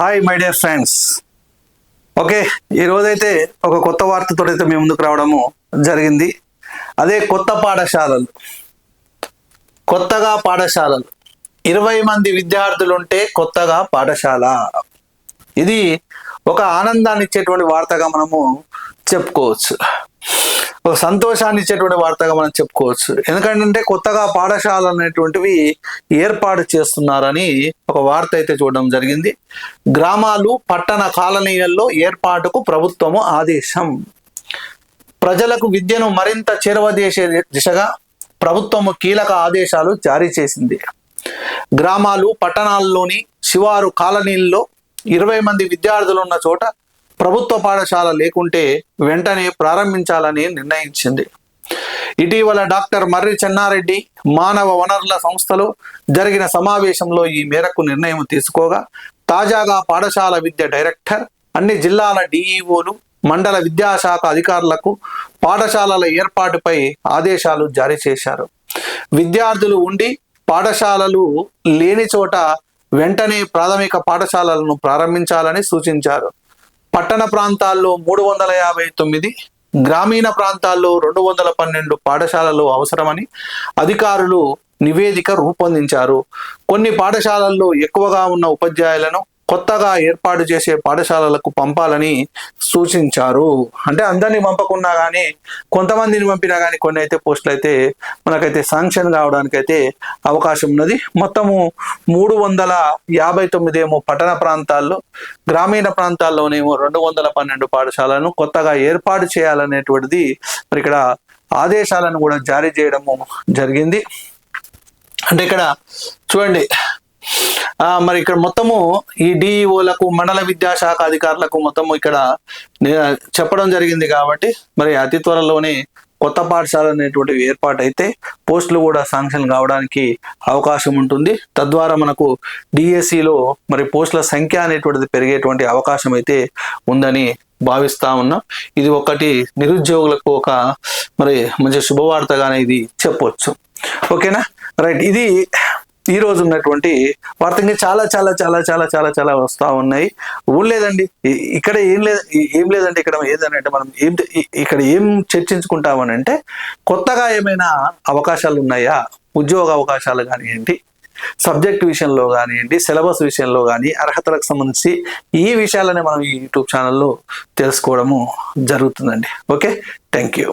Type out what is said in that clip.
Hi my dear friends okay ఈ రోజైతే ఒక కొత్త వార్తతో అయితే మేము ముందుకు రావడము జరిగింది. అదే కొత్త పాఠశాలలు. కొత్తగా పాఠశాలలు. ఇరవై మంది విద్యార్థులు ఉంటే కొత్తగా పాఠశాల. ఇది ఒక ఆనందాన్ని ఇచ్చేటువంటి వార్తగా మనము చెప్పుకోవచ్చు. ఒక సంతోషాన్ని ఇచ్చేటువంటి వార్తగా మనం చెప్పుకోవచ్చు. ఎందుకంటే కొత్తగా పాఠశాల అనేటువంటివి ఏర్పాటు చేస్తున్నారని ఒక వార్త అయితే చూడడం జరిగింది. గ్రామాలు పట్టణ కాలనీలలో ఏర్పాటుకు ప్రభుత్వము ఆదేశం. ప్రజలకు విద్యను మరింత చేరవదేసే దిశగా ప్రభుత్వము కీలక ఆదేశాలు జారీ చేసింది. గ్రామాలు పట్టణాల్లోని శివారు కాలనీల్లో ఇరవై మంది విద్యార్థులు ఉన్న చోట ప్రభుత్వ పాఠశాల లేకుంటే వెంటనే ప్రారంభించాలని నిర్ణయించింది. ఇటీవల డాక్టర్ మర్రి చెన్నారెడ్డి మానవ వనరుల సంస్థలో జరిగిన సమావేశంలో ఈ మేరకు నిర్ణయం తీసుకోగా తాజాగా పాఠశాల విద్య డైరెక్టర్ అన్ని జిల్లాల డిఈఓలు మండల విద్యాశాఖ అధికారులకు పాఠశాలల ఏర్పాటుపై ఆదేశాలు జారీ చేశారు. విద్యార్థులు ఉండి పాఠశాలలు లేని చోట వెంటనే ప్రాథమిక పాఠశాలలను ప్రారంభించాలని సూచించారు. పట్టణ ప్రాంతాల్లో మూడు వందల యాభై తొమ్మిది గ్రామీణ ప్రాంతాల్లో రెండు వందల పన్నెండు పాఠశాలలు అవసరమని అధికారులు నివేదిక రూపొందించారు. కొన్ని పాఠశాలల్లో ఎక్కువగా ఉన్న ఉపాధ్యాయులను కొత్తగా ఏర్పాటు చేసే పాఠశాలలకు పంపాలని సూచించారు. అంటే అందరినీ పంపకున్నా కానీ కొంతమందిని పంపినా కానీ కొన్ని అయితే పోస్టులు అయితే మనకైతే శాంక్షన్ కావడానికి అయితే అవకాశం ఉన్నది. మొత్తము మూడు వందల యాభై తొమ్మిది ఏమో పట్టణ ప్రాంతాల్లో గ్రామీణ ప్రాంతాల్లోనేమో రెండు వందల పన్నెండు పాఠశాలను కొత్తగా ఏర్పాటు చేయాలనేటువంటిది మరి ఇక్కడ ఆదేశాలను కూడా జారీ చేయడము జరిగింది. అంటే ఇక్కడ చూడండి మరి ఇక్కడ మొత్తము ఈ డిఈఓలకు మండల విద్యాశాఖ అధికారులకు మొత్తము ఇక్కడ చెప్పడం జరిగింది కాబట్టి మరి అతి త్వరలోనే కొత్త పాఠశాల అనేటువంటివి ఏర్పాటు అయితే పోస్టులు కూడా శాంక్షన్ కావడానికి అవకాశం ఉంటుంది. తద్వారా మనకు డిఎస్సిలో మరి పోస్టుల సంఖ్య అనేటువంటిది పెరిగేటువంటి అవకాశం అయితే ఉందని భావిస్తా ఉన్నాం. ఇది ఒకటి నిరుద్యోగులకు ఒక మరి మంచి శుభవార్తగానే ఇది చెప్పొచ్చు. ఓకేనా? రైట్ ఇది ఈ రోజు ఉన్నటువంటి వార్తకి చాలా చాలా చాలా చాలా చాలా చాలా వస్తూ ఉన్నాయి. లేదండి. ఇక్కడ ఏం లేదు ఏం లేదంటే ఇక్కడ ఏదనంటే మనం ఏం ఇక్కడ ఏం చర్చించుకుంటామని అంటే కొత్తగా ఏమైనా అవకాశాలు ఉన్నాయా ఉద్యోగ అవకాశాలు కానివ్వండి సబ్జెక్ట్ విషయంలో కానివ్వండి సిలబస్ విషయంలో కానీ అర్హతలకు సంబంధించి ఈ విషయాలనే మనం ఈ యూట్యూబ్ ఛానల్లో తెలుసుకోవడము జరుగుతుందండి. ఓకే? Thank you